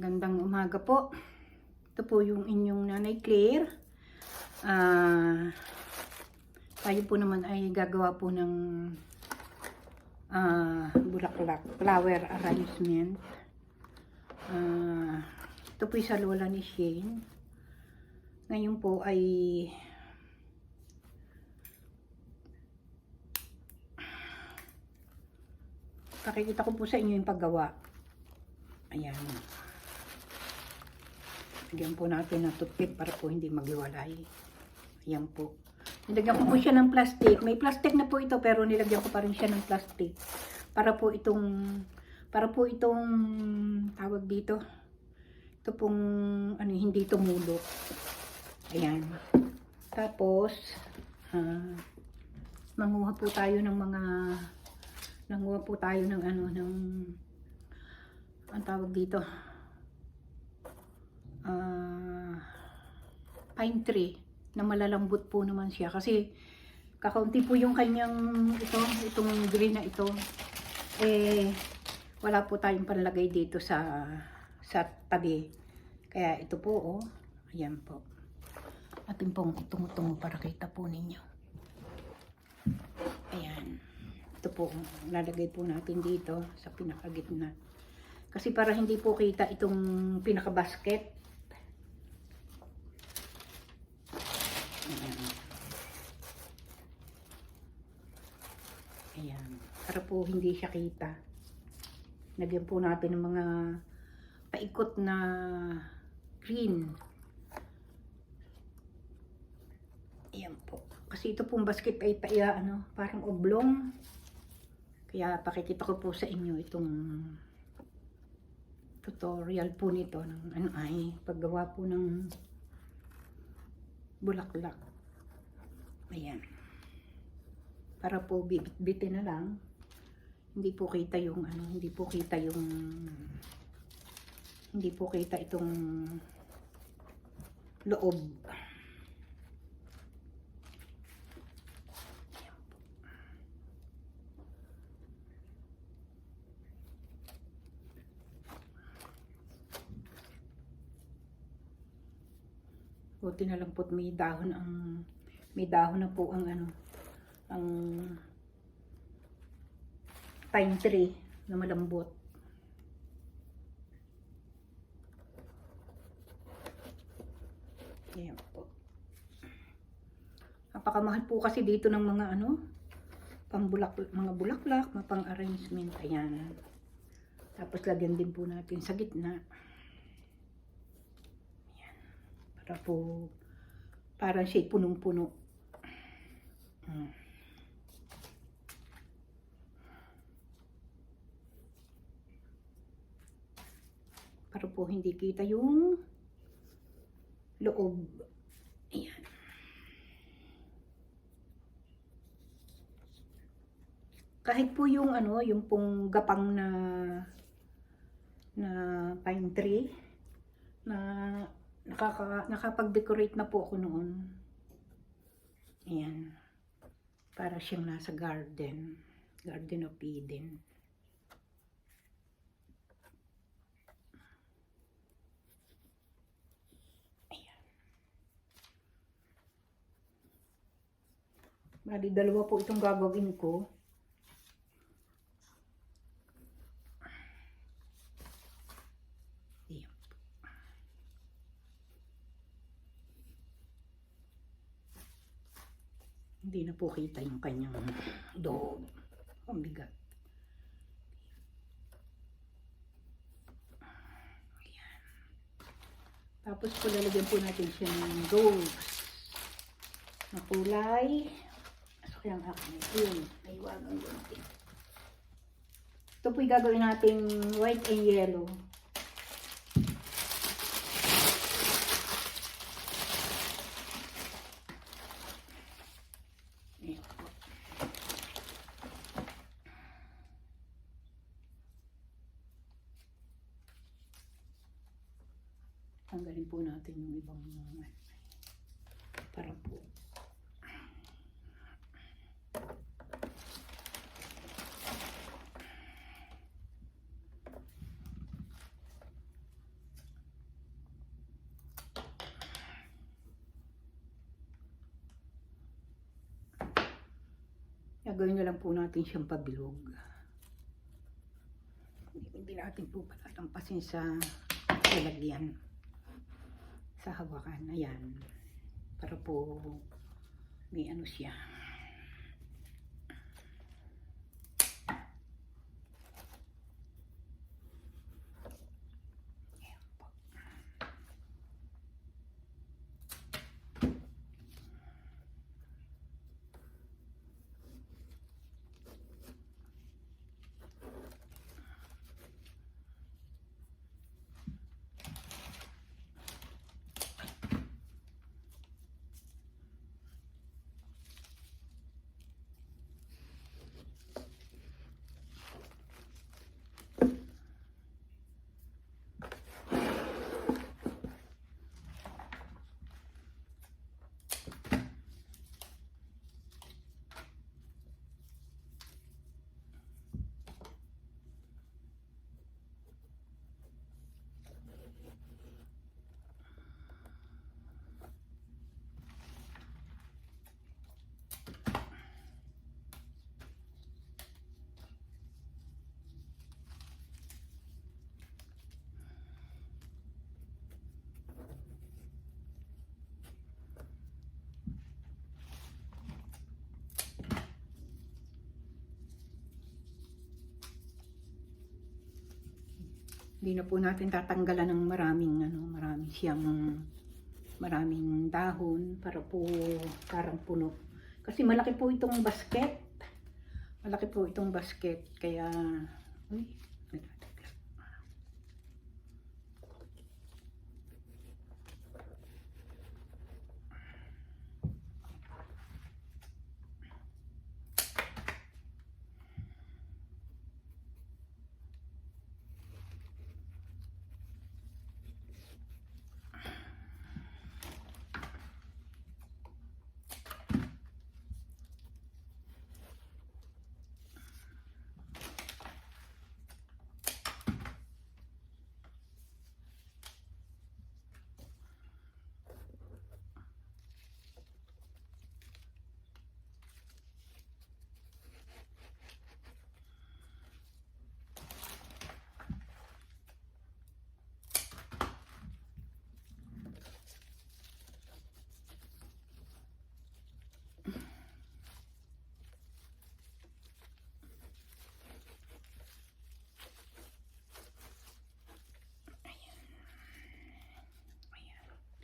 Magandang umaga po. Ito po yung inyong nanay Claire. Ah, tayo po naman ay gagawa po ng ah, bulaklak, flower arrangement. Ah, ito po sa lola ni Shane. Ngayon po ay pakikita ko po sa inyo yung paggawa. Ayan. Lagyan po natin ng toothpick para po hindi maghiwalay. Ayan po. Nilagyan ko po siya ng plastic. May plastic na po ito pero nilagyan ko pa rin siya ng plastic. Para po itong para po itong tawag dito. Ito pong ano hindi tumulok. Ayan. Tapos ah, manguha po tayo ng mga nanguha po tayo ng ano ng ang tawag dito ah pine tree na malalambot po naman siya. Kasi kakaunti po yung kanyang ito itong green na ito. Eh wala po tayong panlagay dito sa sa tabi. Kaya ito po oh. Ayan po. Atin pong itungo-tungo para kita po ninyo. Ayan. Ito po lalagay po natin dito sa pinakagitna. Kasi para hindi po kita itong pinaka-basket. Ayan. Ayan. Para po hindi siya kita. Lagyan po natin ng mga paikot na green. Ayan po. Kasi ito pong basket ay pa, ano, parang oblong. Kaya pakikita ko po sa inyo itong tutorial po nito ng ano ay paggawa po ng bulaklak. Ayan. Para po bibit-bitin na lang. Hindi po kita yung ano, hindi po kita yung hindi po kita itong loob. Po. Buti na lang po't may dahon ang may dahon na po ang ano ang pine tree na malambot. Ayan po. Napakamahal po kasi dito ng mga ano pambulak mga bulaklak, mapang arrangement. Ayan. Tapos lagyan din po natin sa gitna. Para po, parang siya punong-puno. Hmm. Para po hindi kita yung loob. Ayan. Kahit po yung ano, yung pong gapang na na pine tree na nakaka, nakapag-decorate na po ako noon. Ayan. Para siyang nasa garden. Garden of Eden. Ayan. Bali, dalawa po itong gagawin ko. Hindi na po kita yung kanyang dog. Ang bigat. Ayan. Tapos po lalagyan po natin siya ng rose na kulay. Asa kaya ang akin? Ayun. Naiwagan ko natin. Ito po yung gagawin natin white and yellow. Tanggalin po natin yung ibang mga para po. Gagawin na lang po natin siyang pabilog. Hindi natin po palalampasin sa lalagyan. Sa hawakan. Ayan. Para po may ano siya. Hindi na po natin tatanggalan ng maraming ano, maraming siyang maraming dahon para po parang puno. Kasi malaki po itong basket. Malaki po itong basket kaya uy,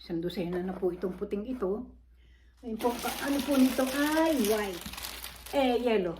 Isang dosena na po itong puting ito. Ayun po, ano po nito ay white. Eh, yellow.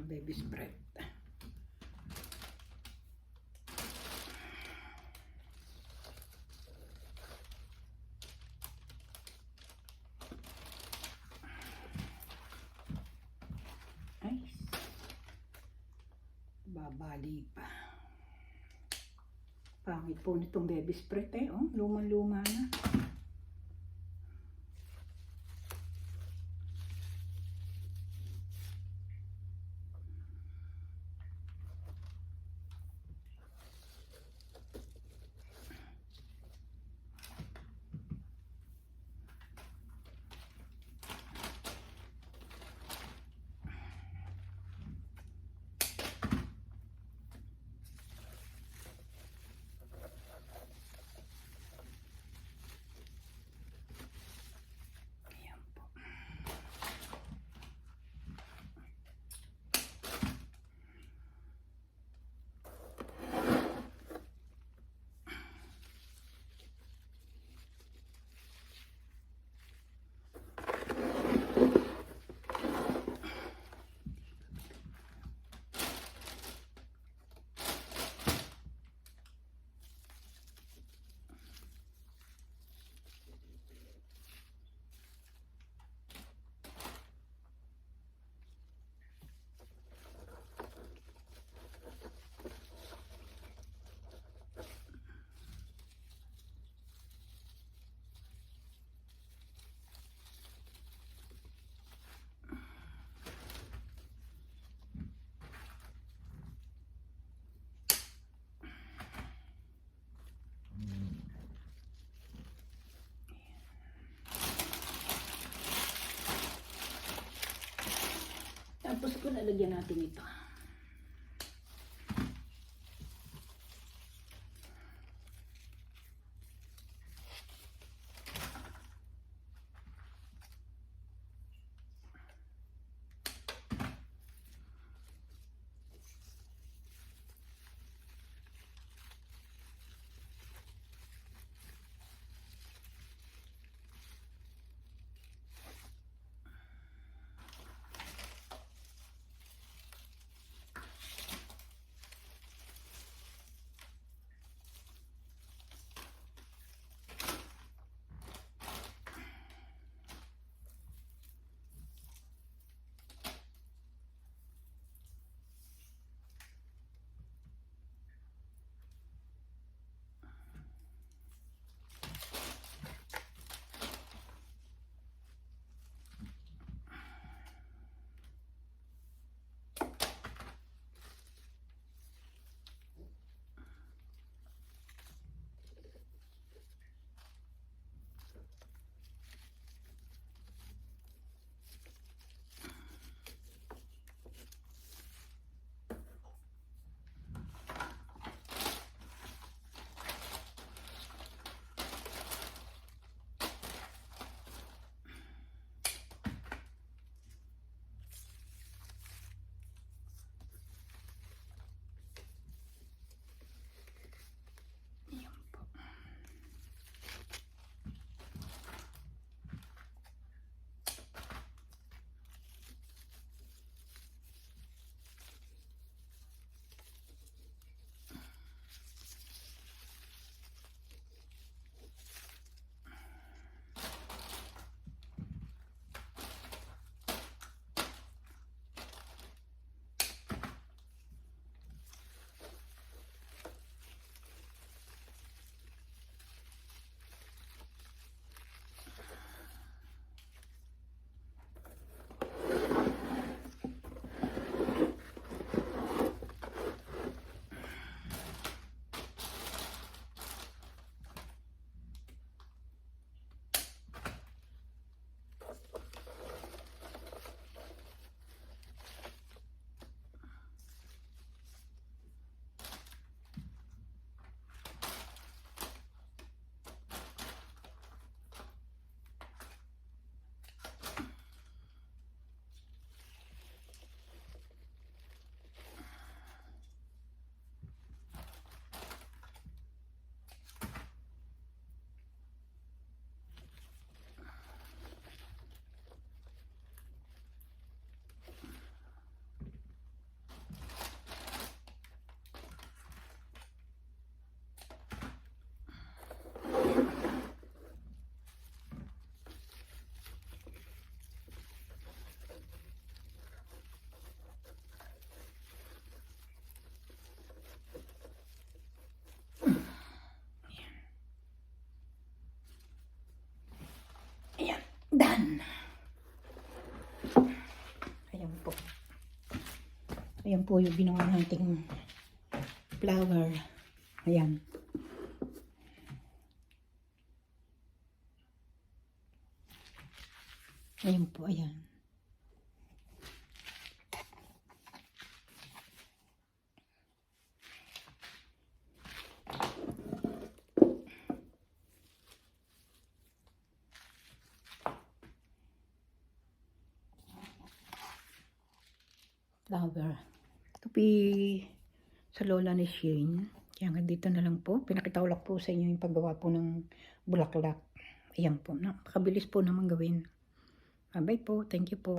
Ng baby spread. Ay, babali pa. Pangit po nitong baby spread eh. Oh, luma-luma na. Tapos ko lalagyan natin ito. Ayan po yung ginawa nating flower. Ayan. Ayan po, ayan. Flower. Ito po sa lola ni Shane. Kaya hanggang dito na lang po. Pinakita ko lang po sa inyo yung paggawa po ng bulaklak. Ayan po. Napakabilis po naman gawin. Bye-bye po. Thank you po.